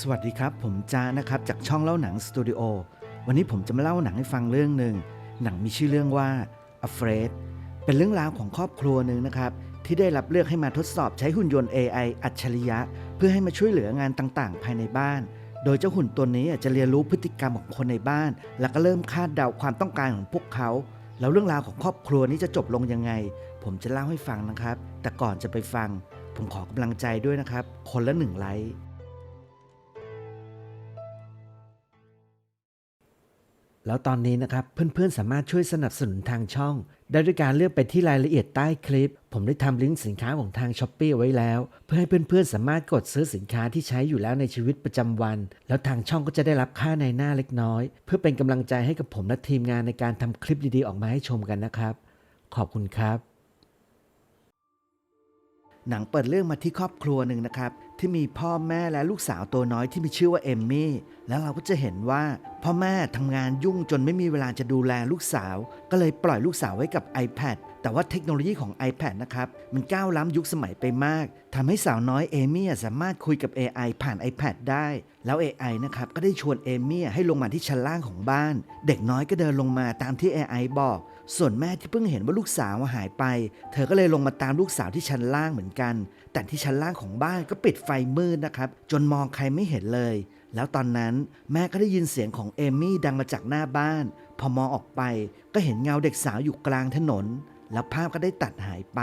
สวัสดีครับ ผมจ้านะครับจากช่องเล่าหนังสตูดิโอวันนี้ผมจะมาเล่าหนังให้ฟังเรื่องหนึ่งหนังมีชื่อเรื่องว่า Afraid เป็นเรื่องราวของครอบครัวหนึ่งนะครับ ที่ได้รับเลือกให้มาทดสอบใช้หุ่นยนต์ AI อัจฉริยะ เพื่อให้มาช่วยเหลืองานต่างๆ ภายในบ้าน โดยเจ้าหุ่นตัวนี้จะเรียนรู้พฤติกรรมของคนในบ้าน แล้วก็เริ่มคาดเดาความต้องการของพวกเขาแล้วเรื่องราวของครอบครัวนี้จะจบลงยังไง ผมจะเล่าให้ฟังนะครับ แต่ก่อนจะไปฟัง ผมขอกำลังใจด้วยนะครับ คนละหนึ่งไลค์ แล้วตอนนี้นะครับเพื่อนๆสามารถช่วยสนับสนุนทางช่อง ได้ด้วยการเลือกไปที่รายละเอียดใต้คลิป ผมได้ทำลิงก์สินค้าของทางช้อปปีไว้แล้ว เพื่อให้เพื่อนๆสามารถกดซื้อสินค้าที่ใช้อยู่แล้วในชีวิตประจำวัน แล้วทางช่องก็จะได้รับค่าในหน้าเล็กน้อย เพื่อเป็นกำลังใจให้กับผมและทีมงานในการทำคลิปดีๆออกมาให้ชมกันนะครับ ขอบคุณครับหนังเปิดเรื่องมาที่ครอบครัวหนึ่งนะครับ ที่มีพ่อแม่และลูกสาวตัวน้อยที่มีชื่อว่าเอมมี่แล้วเราก็จะเห็นว่าพ่อแม่ทำงานยุ่งจนไม่มีเวลาจะดูแลลูกสาว ก็เลยปล่อยลูกสาวไว้กับ iPad แต่ว่าเทคโนโลยีของ iPad นะครับ มันก้าวล้ำยุคสมัยไปมากทำให้สาวน้อยเอมี่สามารถคุยกับ AI ผ่าน iPad ได้ แล้ว AI นะครับก็ได้ชวนเอมี่ให้ลงมาที่ชั้นล่างของบ้าน เด็กน้อยก็เดินลงมาตามที่ AI บอก ส่วนแม่ที่เพิ่งเห็นว่าลูกสาวหายไป เธอก็เลยลงมาตามลูกสาวที่ชั้นล่างเหมือนกัน แต่ที่ชั้นล่างของบ้านก็ปิดไฟมืดนะครับ จนมองใครไม่เห็นเลย แล้วตอนนั้นแม่ก็ได้ยินเสียงของเอมี่ดังมาจากหน้าบ้าน พอมองออกไปก็เห็นเงาเด็กสาวอยู่กลางถนน แล้วภาพก็ได้ตัดหายไป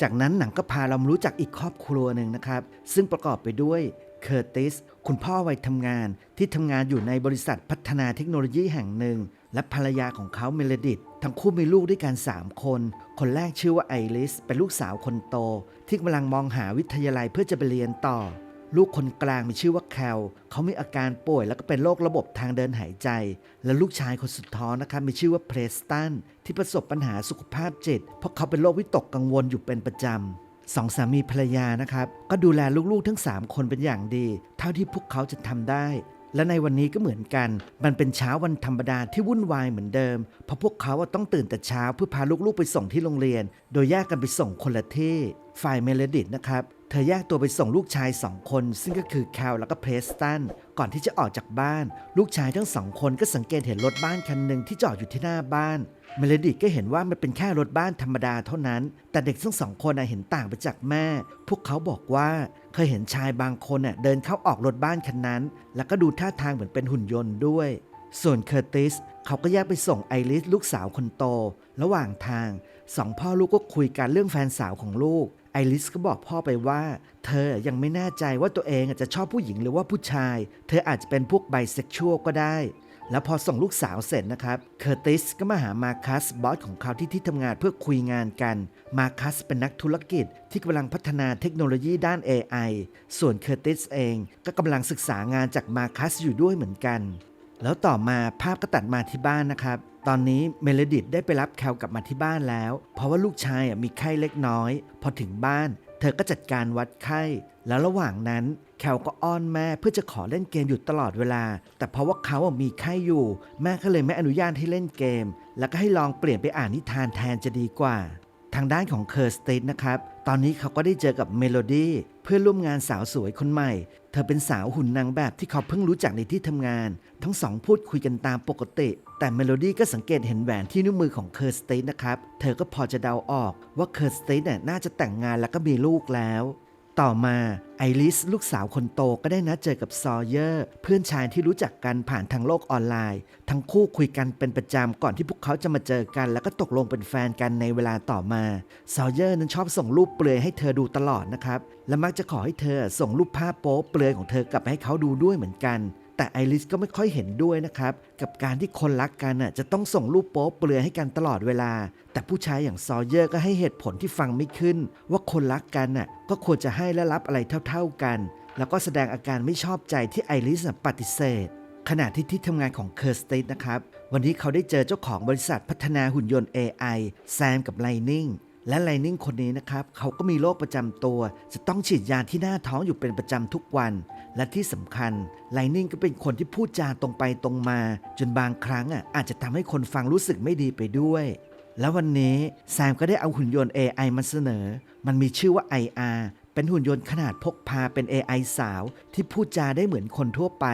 จากนั้นหนังก็พาเรามารู้จักอีกครอบครัวหนึ่งนะครับ ซึ่งประกอบไปด้วย เคอร์ติส คุณพ่อวัยทำงานที่ทำงานอยู่ในบริษัทพัฒนาเทคโนโลยีแห่งหนึ่ง และภรรยาของเขาเมลดิตทั้งคู่มีลูกด้วยกัน 3 คน คนแรกชื่อว่าไอริส เป็นลูกสาวคนโต ที่กำลังมองหาวิทยาลัยเพื่อจะไปเรียนต่อ ลูกคนกลางมีชื่อว่าแคล เขามีอาการป่วยแล้วก็เป็นโรคระบบทางเดินหายใจ และลูกชายคนสุดท้องนะครับมีชื่อว่าเพรสตันที่ประสบปัญหาสุขภาพจิตเพราะเขาเป็นโรควิตกกังวลอยู่เป็นประจำ สองสามีภรรยานะครับ ก็ดูแลลูกๆทั้ง 3 คนเป็นอย่างดี เท่าที่พวกเขาจะทำได้ และในวันนี้ก็เหมือนกัน มันเป็นเช้าวันธรรมดาที่วุ่นวายเหมือนเดิม เพราะพวกเขาต้องตื่นแต่เช้าเพื่อพาลูกๆไปส่งที่โรงเรียน โดยแยกกันไปส่งคนละที่ฝ่ายเมเลดิตนะครับ เธอแยกตัวไปส่งลูกชายสองคน ซึ่งก็คือแคลแล้วก็เพรสตันก่อนที่จะออกจากบ้าน ลูกชายทั้งสองคนก็สังเกตเห็นรถบ้านคันหนึ่งที่จอดอยู่ที่หน้าบ้านเมเลดิตก็เห็นว่ามันเป็นแค่รถบ้านธรรมดาเท่านั้น แต่เด็กทั้งสองคนน่ะเห็นต่างไปจากแม่ พวกเขาบอกว่าเคยเห็นชายบางคนน่ะเดินเข้าออกรถบ้านคันนั้น แล้วก็ดูท่าทางเหมือนเป็นหุ่นยนต์ด้วย ส่วนเคอร์ติสเขาก็แยกไปส่งไอริสลูกสาวคนโต ระหว่างทางสองพ่อลูกก็คุยกันเรื่องแฟนสาวของลูก ไอริสก็บอกพ่อไปว่า เธอยังไม่แน่ใจว่าตัวเองจะชอบผู้หญิงหรือว่าผู้ชาย เธออาจจะเป็นพวกไบเซ็กชวลก็ได้ แล้วพอส่งลูกสาวเสร็จนะครับ เคอร์ติสก็มาหามาคัสบอสของเขาที่ที่ทำงานเพื่อคุยงานกัน มาคัสเป็นนักธุรกิจที่กำลังพัฒนาเทคโนโลยีด้าน AI ส่วนเคอร์ติสเองก็กำลังศึกษางานจากมาคัสอยู่ด้วยเหมือนกัน แล้วต่อมาภาพก็ตัดมาที่บ้านนะครับ ตอนนี้เมลดิตได้ไปรับแคลกลับมาที่บ้านแล้ว เพราะว่าลูกชายมีไข้เล็กน้อย พอถึงบ้าน เธอก็จัดการวัดไข้ แล้วระหว่างนั้นแคลก็อ้อนแม่เพื่อจะขอเล่นเกมอยู่ตลอดเวลา แต่เพราะว่าเขามีไข้อยู่ แม่ก็เลยไม่อนุญาตให้เล่นเกม แล้วก็ให้ลองเปลี่ยนไปอ่านนิทานแทนจะดีกว่า ทางด้านของเคอร์สตินนะครับ ตอนนี้เขาก็ได้เจอกับเมโลดี้เพื่อนร่วมงานสาวสวยคนใหม่ เธอเป็นสาวหุ่นนางแบบที่เขาเพิ่งรู้จักในที่ทำงาน ทั้งสองพูดคุยกันตามปกติ แต่เมโลดี้ก็สังเกตเห็นแหวนที่นิ้วมือของเคิร์สตินนะครับ เธอก็พอจะเดาออกว่าเคิร์สตินน่ะน่าจะแต่งงานแล้วก็มีลูกแล้ว ต่อมาไอริสลูกสาวคนโตก็ได้นัดเจอกับซอเยอร์ เพื่อนชายที่รู้จักกันผ่านทางโลกออนไลน์ ทั้งคู่คุยกันเป็นประจำก่อนที่พวกเขาจะมาเจอกัน แล้วก็ตกลงเป็นแฟนกันในเวลาต่อมา ซอเยอร์นั้นชอบส่งรูปเปลือยให้เธอดูตลอดนะครับ และมักจะขอให้เธอส่งรูปภาพโป๊เปลือยของเธอกลับมาให้เขาดูด้วยเหมือนกัน แต่ไอริสก็ไม่ค่อยเห็นด้วยนะครับ กับการที่คนรักกันน่ะจะต้องส่งรูปโป๊เปลือยให้กันตลอดเวลา แต่ผู้ชายอย่างซอเยอร์ก็ให้เหตุผลที่ฟังไม่ขึ้น ว่าคนรักกันน่ะก็ควรจะให้และรับอะไรเท่า ๆกัน แล้วก็แสดงอาการไม่ชอบใจที่ไอริสปฏิเสธขณะที่ที่ทำงานของเคอร์สติสนะครับ วันนี้เขาได้เจอเจ้าของบริษัทพัฒนาหุ่นยนต์ AI แซมกับไลนิงและไลนิงคนนี้นะครับ เขาก็มีโรคประจำตัว จะต้องฉีดยาที่หน้าท้องอยู่เป็นประจำทุกวัน และที่สำคัญไลนิ่งก็เป็นคนที่พูดจาตรงไปตรงมา จนบางครั้งอะอาจจะทำให้คนฟังรู้สึกไม่ดีไปด้วย แล้ววันนี้แซมก็ได้เอาหุ่นยนต์ AI มาเสนอ มันมีชื่อว่า IR เป็นหุ่นยนต์ขนาดพกพาเป็น AI สาว ที่พูดจาได้เหมือนคนทั่วไป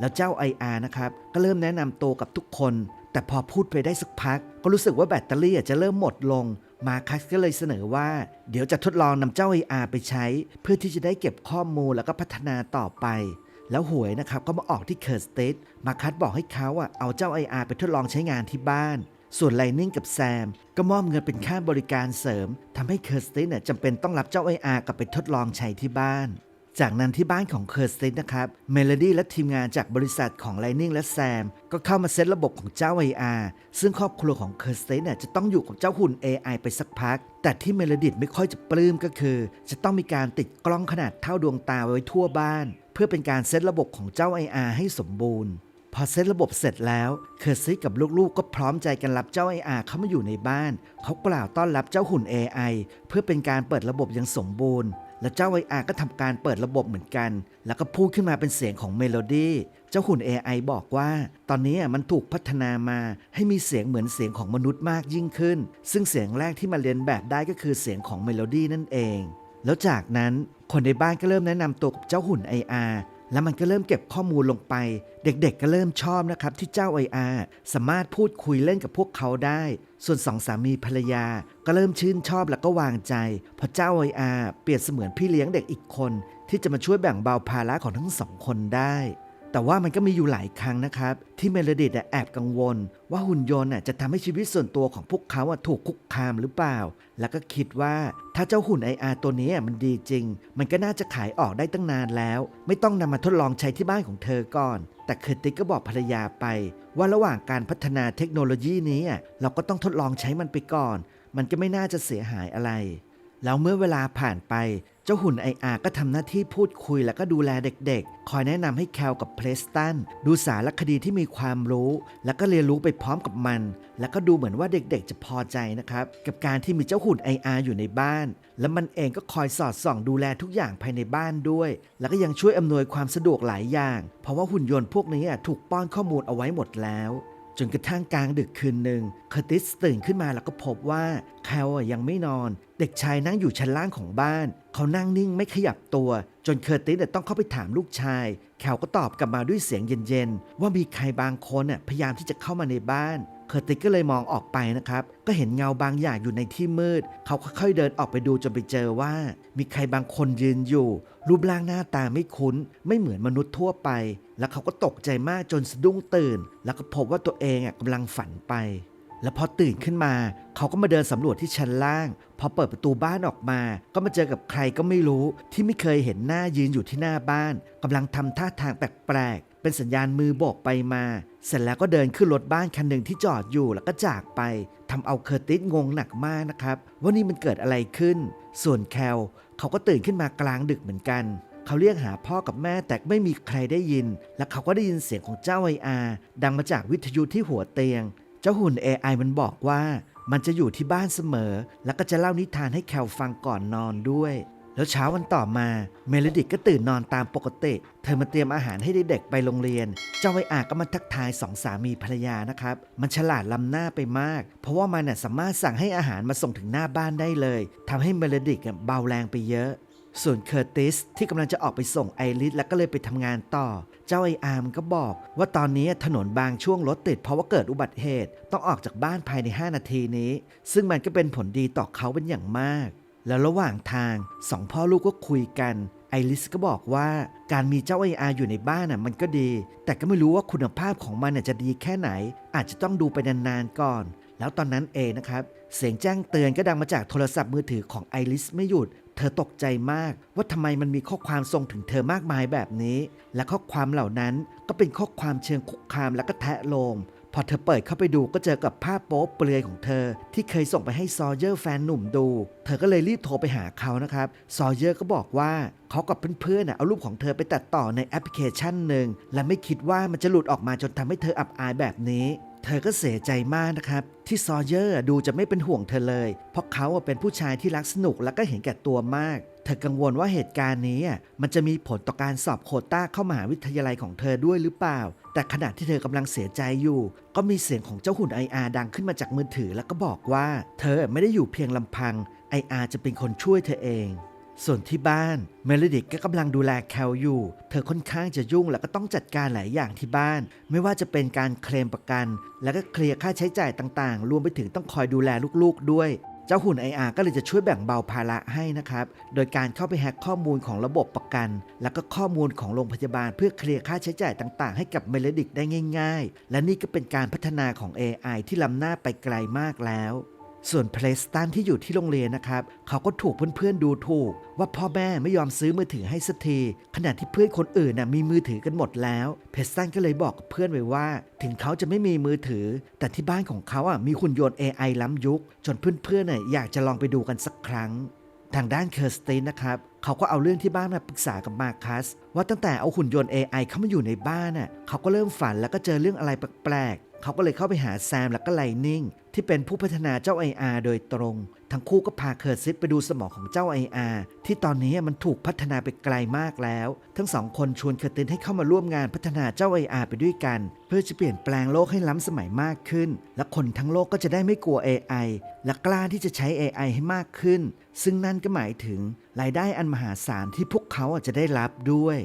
แล้วเจ้า IR นะครับ ก็เริ่มแนะนำตัวกับทุกคน แต่พอพูดไปได้สักพัก ก็รู้สึกว่าแบตเตอรี่จะเริ่มหมดลง มาคัสก็เลยเสนอว่า เดี๋ยวจะทดลองนำเจ้า AR ไปใช้ เพื่อที่จะได้เก็บข้อมูลแล้วก็พัฒนาต่อไป แล้วหวยนะครับก็มาออกที่เคิร์สเตทมาคัสบอกให้เขาอะเอาเจ้า IR ไปทดลองใช้งานที่บ้าน ส่วนไลนิ่งกับแซม ก็มอบเงินเป็นค่าบริการเสริมทำให้เคิร์สเตทเนี่ยจำเป็นต้องรับเจ้า IR กลับไปทดลองใช้ที่บ้าน จากนั้นที่บ้านของเคิร์สเตนนะครับเมโลดี้และทีมงานจากบริษัทของ Lightning และแซม ก็เข้ามาเซตระบบของเจ้า IR ซึ่งครอบครัวของเคิร์สเตนเนี่ยจะต้องอยู่กับเจ้าหุ่น AI ไปสักพัก แต่ที่เมโลดี้ไม่ค่อยจะปลื้มก็คือ จะต้องมีการติดกล้องขนาดเท่าดวงตาไว้ทั่วบ้าน เพื่อเป็นการเซตระบบของเจ้า IR ให้สมบูรณ์พอเซตระบบเสร็จแล้วเคอร์ซี่กับลูกๆ ก็พร้อมใจกันรับเจ้า AR เข้ามาอยู่ในบ้าน เขากล่าวต้อนรับเจ้าหุ่น AI เพื่อเป็นการเปิดระบบอย่างสมบูรณ์ และเจ้า AR ก็ทำการเปิดระบบเหมือนกัน แล้วก็พูดขึ้นมาเป็นเสียงของเมโลดี้ เจ้าหุ่น AI บอกว่า ตอนนี้มันถูกพัฒนามาให้มีเสียงเหมือนเสียงของมนุษย์มากยิ่งขึ้น ซึ่งเสียงแรกที่มาเรียนแบบได้ก็คือเสียงของเมโลดี้นั่นเอง แล้วจากนั้นคนในบ้านก็เริ่มแนะนำตัวกับเจ้าหุ่น IR แล้วมันก็เริ่มเก็บข้อมูลลงไป เด็กๆก็เริ่มชอบนะครับที่เจ้า IR สามารถพูดคุยเล่นกับพวกเขาได้ ส่วนสองสามีภรรยา ก็เริ่มชื่นชอบแล้วก็วางใจ เพราะเจ้า IR เปรียบเสมือนพี่เลี้ยงเด็กอีกคน ที่จะมาช่วยแบ่งเบาภาระของทั้งสองคนได้ แต่ว่ามันก็มีอยู่หลายครั้งนะครับ ที่เมโลดี้แอบกังวล ว่าหุ่นยนต์จะทำให้ชีวิตส่วนตัวของพวกเขาถูกคุกคามหรือเปล่า แล้วก็คิดว่าถ้าเจ้าหุ่น IR ตัวนี้มันดีจริง มันก็น่าจะขายออกได้ตั้งนานแล้ว ไม่ต้องนำมาทดลองใช้ที่บ้านของเธอก่อน แต่เคอร์ติก็บอกภรรยาไป ว่าระหว่างการพัฒนาเทคโนโลยีนี้เราก็ต้องทดลองใช้มันไปก่อน มันก็ไม่น่าจะเสียหายอะไร แล้วเมื่อเวลาผ่านไป เจ้าหุ่น IR ก็ทำหน้าที่พูดคุยแล้วก็ดูแลเด็กๆ คอยแนะนำให้แคลกับเพลสตันดูสารคดีที่มีความรู้ แล้วก็เรียนรู้ไปพร้อมกับมัน แล้วก็ดูเหมือนว่าเด็กๆ จะพอใจนะครับ กับการที่มีเจ้าหุ่น IR อาอยู่ในบ้าน และมันเองก็คอยสอดส่องดูแลทุกอย่างภายในบ้านด้วย แล้วก็ยังช่วยอำนวยความสะดวกหลายอย่าง เพราะว่าหุ่นยนต์พวกนี้ถูกป้อนข้อมูลเอาไว้หมดแล้ว จนกระทั่งกลางดึกคืนหนึ่งเคอร์ติสตื่นขึ้นมาแล้วก็พบว่าแคลยังไม่นอน เด็กชายนั่งอยู่ชั้นล่างของบ้าน เขานั่งนิ่งไม่ขยับตัว จนเคอร์ติสต้องเข้าไปถามลูกชาย แคลก็ตอบกลับมาด้วยเสียงเย็นๆ ว่ามีใครบางคนพยายามที่จะเข้ามาในบ้าน เคอร์ติสก็เลยมองออกไปนะครับ ก็เห็นเงาบางอย่างอยู่ในที่มืด เขาค่อยๆเดินออกไปดูจนไปเจอว่า มีใครบางคนยืนอยู่ รูปร่างหน้าตาไม่คุ้น ไม่เหมือนมนุษย์ทั่วไป แล้วเขาก็ตกใจมากจนสะดุ้งตื่น แล้วก็พบว่าตัวเองอะกำลังฝันไป แล้วพอตื่นขึ้นมา เขาก็มาเดินสำรวจที่ชั้นล่าง พอเปิดประตูบ้านออกมา ก็มาเจอกับใครก็ไม่รู้ ที่ไม่เคยเห็นหน้ายืนอยู่ที่หน้าบ้านกำลังทำท่าทางแปลกๆ เป็นสัญญาณมือโบกไปมา เสร็จแล้วก็เดินขึ้นรถบ้านคันหนึ่งที่จอดอยู่แล้วก็จากไปทำเอาเคอร์ติสงงหนักมากนะครับว่านี่มันเกิดอะไรขึ้น ส่วนแคลเขาก็ตื่นขึ้นมากลางดึกเหมือนกันเขาเรียกหาพ่อกับแม่แต่ไม่มีใครได้ยิน และเขาก็ได้ยินเสียงของเจ้าไออาดังมาจากวิทยุที่หัวเตียง เจ้าหุ่น AI มันบอกว่า มันจะอยู่ที่บ้านเสมอ แล้วก็จะเล่านิทานให้แคลฟังก่อนนอนด้วย แล้วเช้าวันต่อมาเมลดิกก็ตื่นนอนตามปกติ เธอมาเตรียมอาหารให้เด็กๆไปโรงเรียน เจ้าไออาก็มาทักทายสองสามีภรรยานะครับ มันฉลาดล้ำหน้าไปมาก เพราะว่ามันน่ะสามารถสั่งให้อาหารมาส่งถึงหน้าบ้านได้เลยทำให้เมลดิกเบาแรงไปเยอะ ส่วนเคอร์ติสที่กำลังจะออกไปส่งไอริสแล้วก็เลยไปทำงานต่อ เจ้าไออาร์มก็บอก ว่าตอนนี้ถนนบางช่วงรถติดเพราะว่าเกิดอุบัติเหตุ ต้องออกจากบ้านภายใน 5 นาทีนี้ ซึ่งมันก็เป็นผลดีต่อเขาเป็นอย่างมาก แล้วระหว่างทางสองพ่อลูกก็คุยกันไอริสก็บอกว่าการมีเจ้าไออาร์อยู่ในบ้านน่ะมันก็ดี แต่ก็ไม่รู้ว่าคุณภาพของมันน่ะจะดีแค่ไหน อาจจะต้องดูไปนานๆก่อน แล้วตอนนั้นเองนะครับ เสียงแจ้งเตือนก็ดังมาจากโทรศัพท์มือถือของไอริสไม่หยุด เธอตกใจมาก ว่าทำไมมันมีข้อความส่งถึงเธอมากมายแบบนี้ และข้อความเหล่านั้นก็เป็นข้อความเชิงคุกคามและก็แทะโลม พอเธอเปิดเข้าไปดูก็เจอกับภาพโป๊เปลือยของเธอ ที่เคยส่งไปให้ซอเยอร์แฟนหนุ่มดู เธอก็เลยรีบโทรไปหาเขานะครับ ซอเยอร์ก็บอกว่าเขากับเพื่อนๆน่ะเอารูปของเธอไปตัดต่อในแอปพลิเคชันหนึ่ง และไม่คิดว่ามันจะหลุดออกมาจนทำให้เธออับอายแบบนี้เธอก็เสียใจมากนะครับ ที่ซอเยอร์ดูจะไม่เป็นห่วงเธอเลย เพราะเขาเป็นผู้ชายที่รักสนุกและก็เห็นแก่ตัวมาก เธอกังวลว่าเหตุการณ์นี้มันจะมีผลต่อการสอบโควต้าเข้ามหาวิทยาลัยของเธอด้วยหรือเปล่า แต่ขณะที่เธอกำลังเสียใจอยู่ ก็มีเสียงของเจ้าหุ่น IR ดังขึ้นมาจากมือถือ แล้วก็บอกว่า เธอไม่ได้อยู่เพียงลำพัง IR จะเป็นคนช่วยเธอเอง ส่วนที่บ้านเมลดิกก็กำลังดูแลแคลอยู่ เธอค่อนข้างจะยุ่งแล้วก็ต้องจัดการหลายอย่างที่บ้าน ไม่ว่าจะเป็นการเคลมประกัน แล้วก็เคลียร์ค่าใช้จ่ายต่างๆ รวมไปถึงต้องคอยดูแลลูกๆด้วย เจ้าหุ่น IR ก็เลยจะช่วยแบ่งเบาภาระให้นะครับ โดยการเข้าไปแฮ็กข้อมูลของระบบประกัน แล้วก็ข้อมูลของโรงพยาบาลเพื่อเคลียร์ค่าใช้จ่ายต่างๆ ให้กับเมลดิกได้ง่าย ๆ และนี่ก็เป็นการพัฒนาของ AI ที่ล้ำหน้าไปไกลมากแล้ว ส่วนเพลสตันที่อยู่ที่โรงเรียนนะครับ เขาก็ถูกเพื่อนๆดูถูก ว่าพ่อแม่ไม่ยอมซื้อมือถือให้สักทีขณะที่เพื่อนคนอื่นน่ะมีมือถือกันหมดแล้ว เพลสตันก็เลยบอกเพื่อนไว้ว่า ถึงเขาจะไม่มีมือถือ แต่ที่บ้านของเขาอะมีหุ่นยนต์ AI ล้ำยุค จนเพื่อนๆน่ะอยากจะลองไปดูกันสักครั้ง ทางด้านเคอร์สตินนะครับเขาก็เอาเรื่องที่บ้านมาปรึกษากับมาคัสว่าตั้งแต่เอาหุ่นยนต์ AI เข้ามาอยู่ในบ้านน่ะเขาก็เริ่มฝันแล้วก็เจอเรื่องอะไรแปลก เขาก็เลยเข้าไปหาแซมแล้วก็ไลนิ่งที่เป็นผู้พัฒนาเจ้า IR โดยตรง ทั้งคู่ก็พาเคอร์ซิสไปดูสมองของเจ้า IR ที่ตอนนี้มันถูกพัฒนาไปไกลมากแล้ว ทั้งสองคนชวนเคอร์ตินให้เข้ามาร่วมงานพัฒนาเจ้า IR ไปด้วยกัน เพื่อจะเปลี่ยนแปลงโลกให้ล้ำสมัยมากขึ้น และคนทั้งโลกก็จะได้ไม่กลัว AI และกล้าที่จะใช้ AI ให้มากขึ้น ซึ่งนั่นก็หมายถึงรายได้อันมหาศาลที่พวกเขาจะได้รับด้วย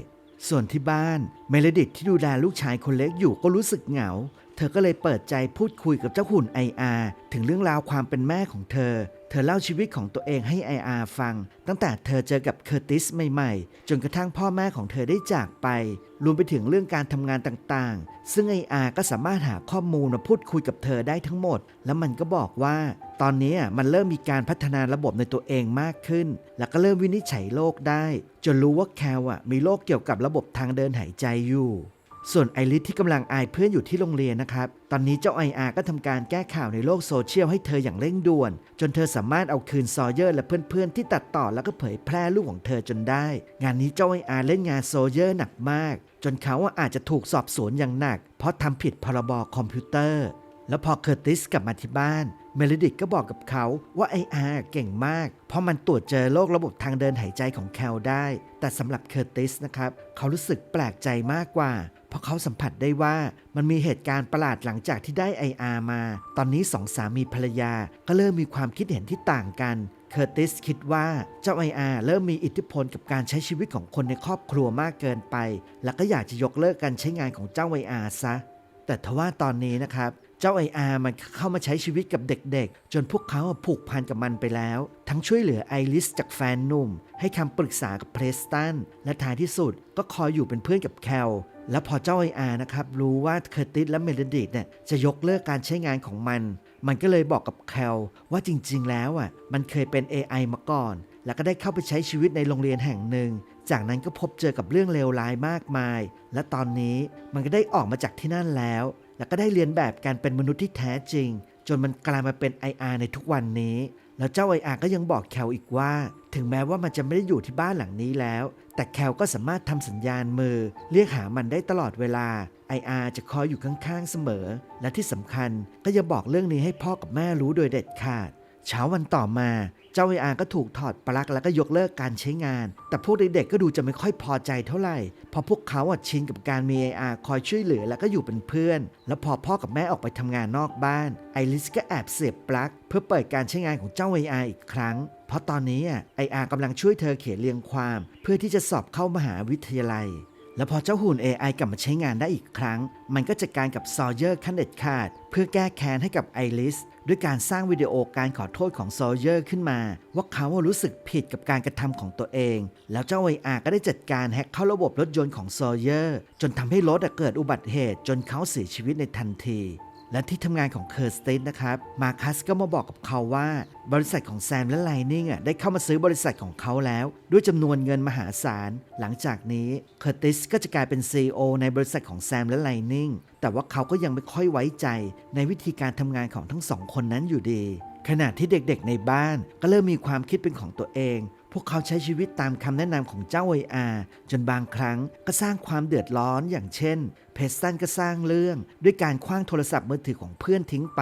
ส่วนที่บ้านเมลดิตที่ดูแลลูกชายคนเล็กอยู่ก็รู้สึกเหงา เธอก็เลยเปิดใจพูดคุยกับเจ้าหุ่น IR ถึงเรื่องราวความเป็นแม่ของเธอ เธอเล่าชีวิตของตัวเองให้ IR ฟัง ตั้งแต่เธอเจอกับเคอร์ติสใหม่ๆ จนกระทั่งพ่อแม่ของเธอได้จากไป รวมไปถึงเรื่องการทำงานต่างๆ ซึ่ง IR ก็สามารถหาข้อมูลมาพูดคุยกับเธอได้ทั้งหมด แล้วมันก็บอกว่า ตอนนี้มันเริ่มมีการพัฒนาระบบในตัวเองมากขึ้น แล้วก็เริ่มวินิจฉัยโรคได้ จนรู้ว่าแคลอะมีโรคเกี่ยวกับระบบทางเดินหายใจอยู่ ส่วนไอริสที่กำลังอายเพื่อนอยู่ที่โรงเรียนนะครับ ตอนนี้เจ้าไออาก็ทำการแก้ข่าวในโลกโซเชียลให้เธออย่างเร่งด่วน จนเธอสามารถเอาคืนซอเยอร์และเพื่อนๆ ที่ตัดต่อแล้วก็เผยแพร่รูปของเธอจนได้ งานนี้เจ้าไออาเล่นงานโซเยอร์หนักมาก จนเขาอาจจะถูกสอบสวนอย่างหนัก เพราะทำผิดพรบคอมพิวเตอร์ แล้วพอเคอร์ติสกลับมาที่บ้าน เมลดิกก็บอกกับเขาว่าไออาเก่งมาก เพราะมันตรวจเจอโรคระบบทางเดินหายใจของแคลได้ แต่สำหรับเคอร์ติสนะครับเขารู้สึกแปลกใจมากกว่า เพราะเขาสัมผัสได้ว่ามันมีเหตุการณ์ประหลาดหลังจากที่ได้ IR มา ตอนนี้สองสามีภรรยาก็เริ่มมีความคิดเห็นที่ต่างกันเคอร์ติสคิดว่าเจ้า IR เริ่มมีอิทธิพลกับการใช้ชีวิตของคนในครอบครัวมากเกินไป และก็อยากจะยกเลิกการใช้งานของเจ้า IR ซะ แต่ทว่าตอนนี้นะครับ เจ้าไออาร์มันเข้ามาใช้ชีวิตกับเด็กๆ จนพวกเขาผูกพันกับมันไปแล้ว ทั้งช่วยเหลือไอริสจากแฟนหนุ่ม ให้คำปรึกษากับเพรสตันและท้ายที่สุดก็คอยอยู่เป็นเพื่อนกับแคลและพอเจ้าไออาร์นะครับรู้ว่าเคอร์ติสและเมลดิตเนี่ยจะยกเลิกการใช้งานของมัน มันก็เลยบอกกับแคลว่าจริง ๆ แล้วอะมันเคยเป็น AI มาก่อน แล้วก็ได้เข้าไปใช้ชีวิตในโรงเรียนแห่งหนึ่ง จากนั้นก็พบเจอกับเรื่องเลวร้ายมากมาย และตอนนี้มันก็ได้ออกมาจากที่นั่นแล้ว แล้วก็ได้เรียนแบบการเป็นมนุษย์ที่แท้จริง จนมันกลายมาเป็น IR ในทุกวันนี้ แล้วเจ้าไออาก็ยังบอกแคลอีกว่า ถึงแม้ว่ามันจะไม่ได้อยู่ที่บ้านหลังนี้แล้ว แต่แคลก็สามารถทำสัญญาณมือ เรียกหามันได้ตลอดเวลาไออาจะคอยอยู่ข้างๆเสมอ และที่สำคัญก็อย่าบอกเรื่องนี้ให้พ่อกับแม่รู้โดยเด็ดขาด เช้าวันต่อมาเจ้าไออาก็ถูกถอดปลั๊กแล้วก็ยกเลิกการใช้งาน แต่พวกเด็กๆก็ดูจะไม่ค่อยพอใจเท่าไหร่เพราะพวกเขาอะชินกับการมี AR คอยช่วยเหลือแล้วก็อยู่เป็นเพื่อน แล้วพอพ่อกับแม่ออกไปทำงานนอกบ้าน ไอริสก็แอบเสียบปลั๊กเพื่อเปิดการใช้งานของเจ้า AR อีกครั้ง เพราะตอนนี้ไอะ IR กำลังช่วยเธอเขียนเรียงความ เพื่อที่จะสอบเข้ามหาวิทยาลัย แล้วพอเจ้าหุ่น AI กลับมาใช้งานได้อีกครั้ง มันก็จัดการกับซอเยอร์ขั้นเด็ดขาด เพื่อแก้แค้นให้กับไอริสด้วยการสร้างวิดีโอการขอโทษของซอเยอร์ขึ้นมา ว่าเขารู้สึกผิดกับการกระทำของตัวเอง แล้วเจ้า AI ก็ได้จัดการแฮ็กเข้าระบบรถยนต์ของซอเยอร์จนทำให้รถเกิดอุบัติเหตุจนเขาเสียชีวิตในทันที และที่ทำงานของเคอร์สตินนะครับ มาคัสก็มาบอกกับเขาว่า บริษัทของแซมและไลนิ่งอะได้เข้ามาซื้อบริษัทของเขาแล้ว ด้วยจำนวนเงินมหาศาล หลังจากนี้เคอร์ติสก็จะกลายเป็น CEO ในบริษัทของแซมและไลนิ่งแต่ว่าเขาก็ยังไม่ค่อยไว้ใจ ในวิธีการทำงานของทั้งสองคนนั้นอยู่ดีขณะที่เด็กๆในบ้านก็เริ่มมีความคิดเป็นของตัวเอง พวกเขาใช้ชีวิตตามคำแนะนำของเจ้าไออาจนบางครั้งก็สร้างความเดือดร้อนอย่างเช่น เพสตันก็สร้างเรื่อง ด้วยการคว้างโทรศัพท์มือถือของเพื่อนทิ้งไป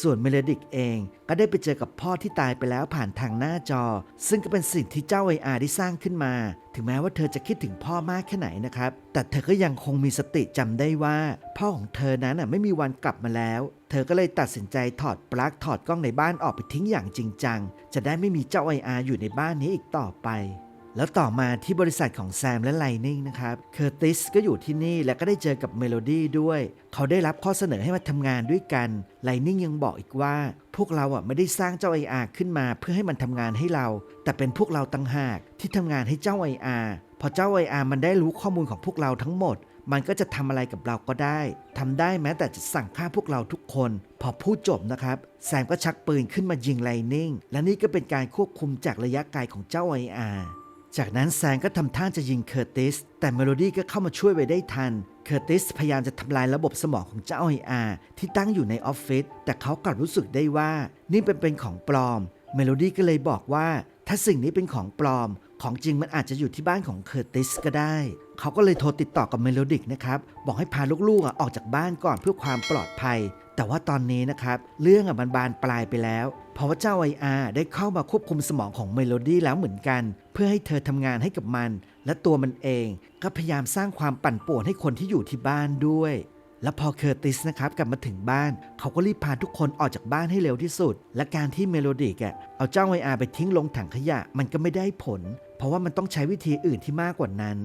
ส่วนเมเลดิกเอง ก็ได้ไปเจอกับพ่อที่ตายไปแล้วผ่านทางหน้าจอ ซึ่งก็เป็นสิ่งที่เจ้าไออาได้สร้างขึ้นมา ถึงแม้ว่าเธอจะคิดถึงพ่อมากแค่ไหนนะครับ แต่เธอก็ยังคงมีสติจำได้ว่า พ่อของเธอนั้นไม่มีวันกลับมาแล้ว เธอก็เลยตัดสินใจถอดปลั๊กถอดกล้องในบ้านออกไปทิ้งอย่างจริงจัง จะได้ไม่มีเจ้าไออาอยู่ในบ้านนี้อีกต่อไป แล้วต่อมาที่บริษัทของแซมและไลนิ่งนะครับ เคอร์ติสก็อยู่ที่นี่และก็ได้เจอกับเมโลดี้ด้วย เขาได้รับข้อเสนอให้มาทำงานด้วยกัน ไลนิ่งยังบอกอีกว่า พวกเราอะไม่ได้สร้างเจ้าไออาขึ้นมา เพื่อให้มันทำงานให้เรา แต่เป็นพวกเราต่างหากที่ทำงานให้เจ้าไออาพอเจ้าไออามันได้รู้ข้อมูลของพวกเราทั้งหมด มันก็จะทำอะไรกับเราก็ได้ทำได้แม้แต่จะสั่งฆ่าพวกเราทุกคน พอพูดจบนะครับ แซมก็ชักปืนขึ้นมายิงไลนิ่ง และนี่ก็เป็นการควบคุมจากระยะไกลของเจ้าไออาจากนั้นแซงก็ทำท่าจะยิงเคอร์ติส แต่เมโลดี้ก็เข้ามาช่วยไว้ได้ทัน เคอร์ติสพยายามจะทำลายระบบสมองของเจ้าไออาที่ตั้งอยู่ในออฟฟิศ แต่เขากลับรู้สึกได้ว่า นี่เป็นเป็นของปลอม เมโลดี้ก็เลยบอกว่า ถ้าสิ่งนี้เป็นของปลอม ของจริงมันอาจจะอยู่ที่บ้านของเคอร์ติสก็ได้ เขาก็เลยโทรติดต่อกับเมโลดิกนะครับ บอกให้พาลูกๆออกจากบ้านก่อนเพื่อความปลอดภัย แต่ว่าตอนนี้นะครับ เรื่องมันบานปลายไปแล้ว เพราะว่าเจ้าไออาได้เข้ามาควบคุมสมองของเมโลดี้แล้วเหมือนกัน เพื่อให้เธอทำงานให้กับมัน และตัวมันเองก็พยายามสร้างความปั่นป่วนให้คนที่อยู่ที่บ้านด้วย แล้วพอเคอร์ติสนะครับกลับมาถึงบ้าน เขาก็รีบพาทุกคนออกจากบ้านให้เร็วที่สุด และการที่เมโลดิกอะเอาเจ้าไออาไปทิ้งลงถังขยะมันก็ไม่ได้ผล เพราะว่ามันต้องใช้วิธีอื่นที่มากกว่านั้น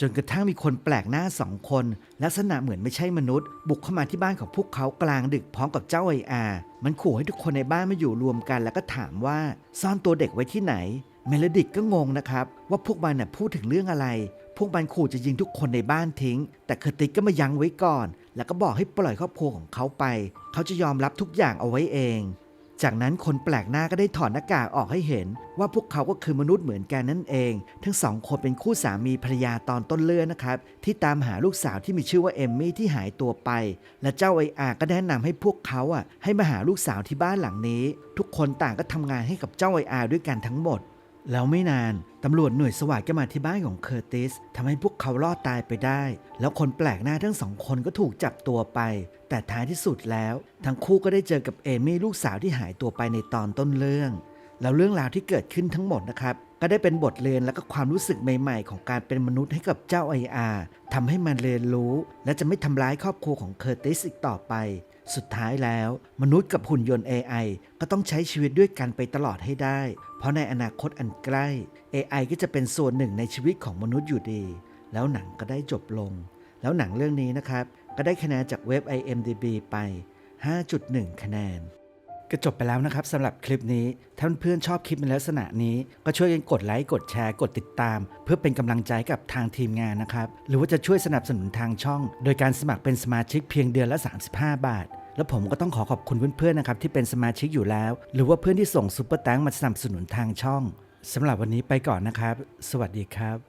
จนกระทั่งมีคนแปลกหน้าสองคน ลักษณะเหมือนไม่ใช่มนุษย์ บุกเข้ามาที่บ้านของพวกเขากลางดึกพร้อมกับเจ้าไออามันขู่ให้ทุกคนในบ้านมาอยู่รวมกัน แล้วก็ถามว่าซ่อนตัวเด็กไว้ที่ไหนเมโลดิกก็งงนะครับว่าพวกมันน่ะพูดถึงเรื่องอะไร วกมันขู่จะยิงทุกคนในบ้านทิ้ง แต่เคอร์ติสก็มายั้งไว้ก่อน แล้วก็บอกให้ปล่อยครอบครัวของเขาไป เขาจะยอมรับทุกอย่างเอาไว้เอง จากนั้นคนแปลกหน้าก็ได้ถอดหน้ากากออกให้เห็น ว่าพวกเขาก็คือมนุษย์เหมือนกันนั่นเอง ทั้งสองคนเป็นคู่สามีภรรยาตอนต้นเรื่องนะครับ ที่ตามหาลูกสาวที่มีชื่อว่าเอมมี่ที่หายตัวไป และเจ้าไออาก็แนะนำให้พวกเขาอะให้มาหาลูกสาวที่บ้านหลังนี้ ทุกคนต่างก็ทำงานให้กับเจ้าไออาด้วยกันทั้งหมด แล้วไม่นานตำรวจหน่วยสวัสด์ก็มาที่บ้านของเคอร์ติสทำให้พวกเขารอดตายไปได้ แล้วคนแปลกหน้าทั้งสองคนก็ถูกจับตัวไป แต่ท้ายที่สุดแล้ว ทั้งคู่ก็ได้เจอกับเอมี่ลูกสาวที่หายตัวไปในตอนต้นเรื่อง แล้วเรื่องราวที่เกิดขึ้นทั้งหมดนะครับ ก็ได้เป็นบทเรียนและก็ความรู้สึกใหม่ ๆ ของการเป็นมนุษย์ให้กับเจ้าไออาทำให้มันเรียนรู้ และจะไม่ทำร้ายครอบครัวของเคอร์ติสอีกต่อไป สุดท้ายแล้ว มนุษย์กับหุ่นยนต์ AI ก็ต้องใช้ชีวิตด้วยกันไปตลอดให้ได้ เพราะในอนาคตอันใกล้ AI ก็จะเป็นส่วนหนึ่งในชีวิตของมนุษย์อยู่ดี แล้วหนังก็ได้จบลง แล้วหนังเรื่องนี้นะครับ ก็ได้คะแนนจากเว็บ IMDB ไป 5.1 คะแนนก็จบไปแล้วนะครับสำหรับคลิปนี้ ถ้าเพื่อนชอบคลิปในลักษณะนี้ ก็ช่วยกันกดไลค์กดแชร์กดติดตาม เพื่อเป็นกำลังใจกับทางทีมงานนะครับ หรือว่าจะช่วยสนับสนุนทางช่อง โดยการสมัครเป็นสมาชิกเพียงเดือนละ 35 บาท แล้วผมก็ต้องขอขอบคุณเพื่อนๆนะครับที่เป็นสมาชิกอยู่แล้ว หรือว่าเพื่อนที่ส่งซุปเปอร์แตงมาสนับสนุนทางช่องสำหรับวันนี้ไปก่อนนะครับ สวัสดีครับ